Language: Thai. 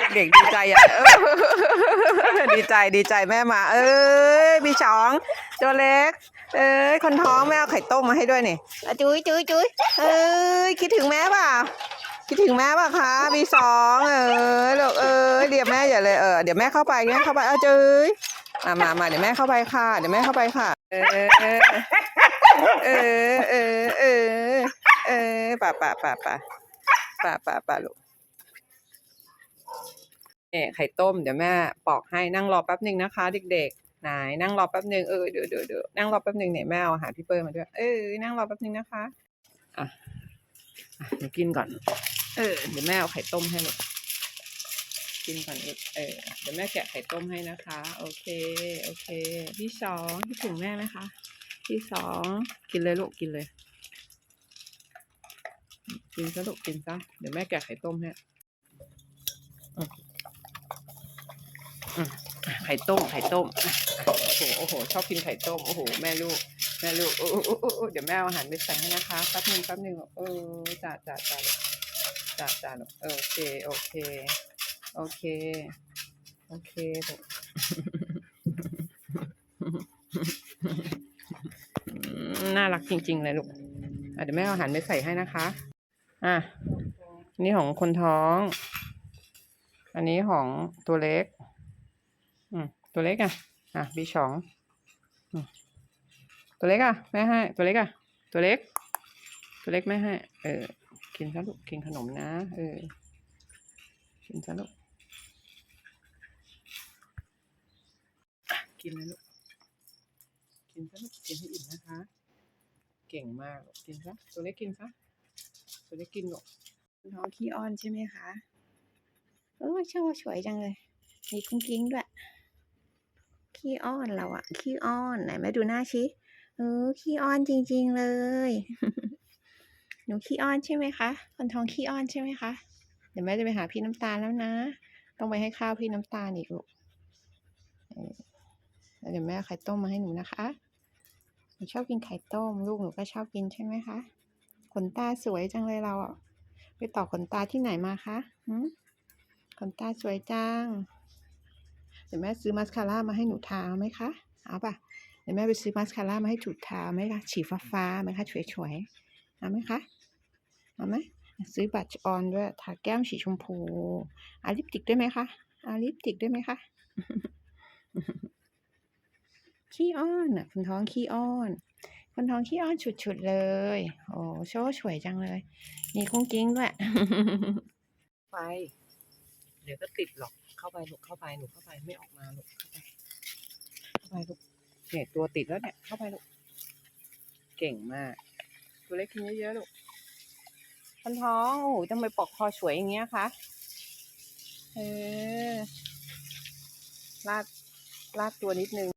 เด็กๆดีใจอะเออดีใจดีใจแม่มา เอ้ยมีสองตัวเล็ก เอ้ยคนท้องแม่เอาไข่ต้มมาให้ด้วยนี่อะจุ้ยจุ้ยจุ้ยเอ้ยคิดถึงแม่เปล่าคิดถึงแม่เปล่าคะมีสองเออลูกเอ้ยเดี๋ยวแม่อย่าเลยเออเดี๋ยวแม่เข้าไปแม่เข้าไปเอาจุ้ยมามามาเดี๋ยวแม่เข้าไปค่ะเดี๋ยวแม่เข้าไปค่ะ เออเออเออเออเออป่าป่าป่าป่าป่าป่าป่าลูกเนี่ย ไข่ต้มเดี๋ยวแม่ปอกให้นั่งรอแป๊บหนึ่งนะคะ เด็กๆไหนนั่งรอแป๊บหนึ่งเออเดี๋ยวเดี๋ยวเดี๋ยวนั่งรอแป๊บหนึ่งเนี่ยแม่เอาอาหารพี่เปิ้ลมาด้วยเออนั่งรอแป๊บหนึ่งนะคะอะอะเดี๋ยวกินก่อน เออ เดี๋ยวแม่เอาไข่ต้มให้ลูกกินก่อนเออเดี๋ยวแม่แกะไข่ต้มให้นะคะ โอเค โอเคพี่สองคิดถึงแม่ไหมคะพี่สองกินเลยลูกกินเลย กินซะลูกกินซะเดี๋ยวแม่แกะไข่ต้มให้ ไข่ต้มไข่ต้ม โอ้โหโอ้โห ชอบกินไข่ต้ม โอ้โห แม่ลูก แม่ลูกโอ้โหโอ้เดี๋ยวแม่เอาอาหารไปใส่ให้นะคะ แป๊บหนึงแป๊บหนึงเออจ่าจ่าจ่าจ่าจ่าโอเค โอเค โอเค โอเคลูกอืมน่ารักจริง ๆ เลยลูกเดี๋ยวแม่เอาอาหารไปใส่ให้นะคะ อะ นี่ของคนท้อง อันนี้ของตัวเล็ก ตัวเล็กอะ อะบีสองอืมตัวเล็กอะแม่ให้ ตัวเล็กอะ ตัวเล็ก ตัวเล็กไม่ให้ เออ กินซะลูก กินขนมนะ เออ กินซะลูก กินเลยลูก กินซะลูก กินให้อิ่มนะคะ เก่งมากลูกกินซะ ตัวเล็กกินซะ ตัวเล็กกินลูกน้องขี้อ้อนใช่ไหมคะ เออชอบสวยจังเลย มีกุ้งกิ้งด้วย ขี้อ้อนเราอะขี้อ้อนไหนแม่ดูหน้าชิเออขี้อ้อนจริง ๆ เลย หนูขี้อ้อนใช่ไหมคะคนท้องขี้อ้อนใช่ไหมคะเดี๋ยวแม่จะไปหาพี่น้ำตาลแล้วนะ ต้องไปให้ข้าวพี่น้ำตาลอีกลูกเดี๋ยวแม่ไข่ต้มมาให้หนูนะคะหนูชอบกินไข่ต้ม ลูกหนูก็ชอบกินใช่ไหมคะขนตาสวยจังเลยเราอะไปต่อขนตาที่ไหนมาคะขนตาสวยจัง เดี๋ยวแม่ซื้อมาสคาร่ามาให้หนูทาไหมคะ เอาป่ะเดี๋ยวแม่ไปซื้อมาสคาร่ามาให้จุดทาไหมคะ ฉีฟ้าฟ้าไหมคะสวยๆเอาไหมคะ เอาไหมซื้อบัตรออนด้วยทาแก้มสีชมพูอาลิปติกด้วยไหมคะอาลิปติกด้วยไหมคะขี้อ้อนอะคุณท้องขี้อ้อนคุณท้องขี้อ้อนฉุดๆเลย โอ้โชว์สวยจังเลย มีคุ้งกิ้งด้วย ไป เดี๋ยวก็ติดหรอกเข้าไปลูกเข้าไปหนูเข้าไปไม่ออกมาลูกเข้าไปเข้าไปลูกเนี่ยตัวติดแล้วเนี่ยเข้าไปลูกเก่งมาก ตัวเล็กกินเยอะๆลูกคนท้องโอ้โหทำไมปอกคอสวยอย่างเงี้ยคะเออลาดลาดตัวนิดนึง